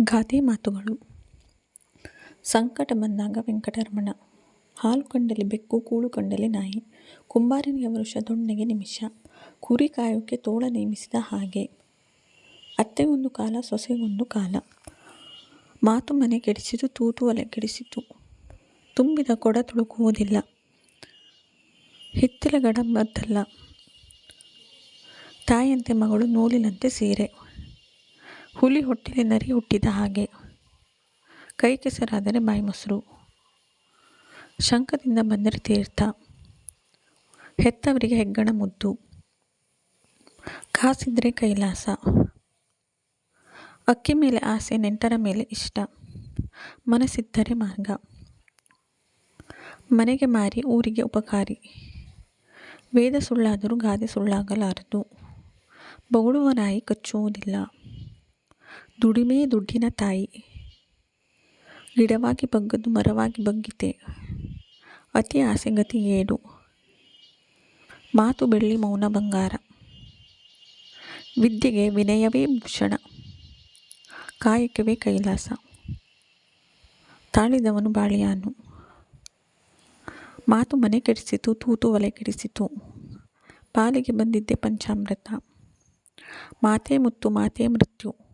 ಗಾದೆ ಮಾತುಗಳು. ಸಂಕಟ ಬಂದಾಗ ವೆಂಕಟರಮಣ. ಹಾಲು ಕಂಡಲಿ ಬೆಕ್ಕು, ಕೂಳು ಕಂಡಲಿ ನಾಯಿ. ಕುಂಬಾರಿನಿಯ ವರುಷ ದೊಣ್ಣೆಗೆ ನಿಮಿಷ. ಕುರಿ ಕಾಯೋಕೆ ತೋಳ ನೇಮಿಸಿದ ಹಾಗೆ. ಅತ್ತೆ ಒಂದು ಕಾಲ ಸೊಸೆಗೊಂದು ಕಾಲ. ಮಾತು ಮನೆ ಕೆಡಿಸಿತು, ತೂತು ಒಲೆ ಕೆಡಿಸಿತು. ತುಂಬಿದ ಕೊಡ ತುಳುಕುವುದಿಲ್ಲ. ಹಿತ್ತಿಲ ಗಡಂಬದ್ದಲ್ಲ ತಾಯಿಯಂತೆ ಮಗಳು ನೂಲಿನಂತೆ ಸೀರೆ. ಹುಲಿ ಹೊಟ್ಟೆಲಿ ನರಿ ಹುಟ್ಟಿದ ಹಾಗೆ. ಕೈ ಕೆಸರಾದರೆ ಬಾಯಿ ಮೊಸರು. ಶಂಖದಿಂದ ಬಂದರೆ ತೀರ್ಥ. ಹೆತ್ತವರಿಗೆ ಹೆಗ್ಗಣ ಮುದ್ದು. ಕಾಸಿದ್ರೆ ಕೈಲಾಸ. ಅಕ್ಕಿ ಮೇಲೆ ಆಸೆ, ನೆಂಟರ ಮೇಲೆ ಇಷ್ಟ. ಮನಸ್ಸಿದ್ದರೆ ಮಾರ್ಗ. ಮನೆಗೆ ಮಾರಿ, ಊರಿಗೆ ಉಪಕಾರಿ. ವೇದ ಸುಳ್ಳಾದರೂ ಗಾದೆ ಸುಳ್ಳಾಗಲಾರದು. ಬೊಗಳುವ ನಾಯಿ ಕಚ್ಚುವುದಿಲ್ಲ. ದುಡಿಮೆ ದುಡ್ಡಿನ ತಾಯಿ. ಗಿಡವಾಗಿ ಬಗ್ಗದು ಮರವಾಗಿ ಬಗ್ಗಿತೆ ಅತಿ ಆಸೆಗತಿ ಏಡು ಮಾತು ಬೆಳ್ಳಿ ಮೌನ ಬಂಗಾರ. ವಿದ್ಯೆಗೆ ವಿನಯವೇ ಭೂಷಣ. ಕಾಯಕವೇ ಕೈಲಾಸ. ತಾಳಿದವನು ಬಾಳಿಯಾನು. ಮಾತು ಮನೆ ಕೆಡಿಸಿತು, ತೂತು ಒಲೆ ಕೆಡಿಸಿತು. ಪಾಲಿಗೆ ಬಂದಿದ್ದೆ ಪಂಚಾಮೃತ. ಮಾತೇ ಮುತ್ತು, ಮಾತೇ ಮೃತ್ಯು.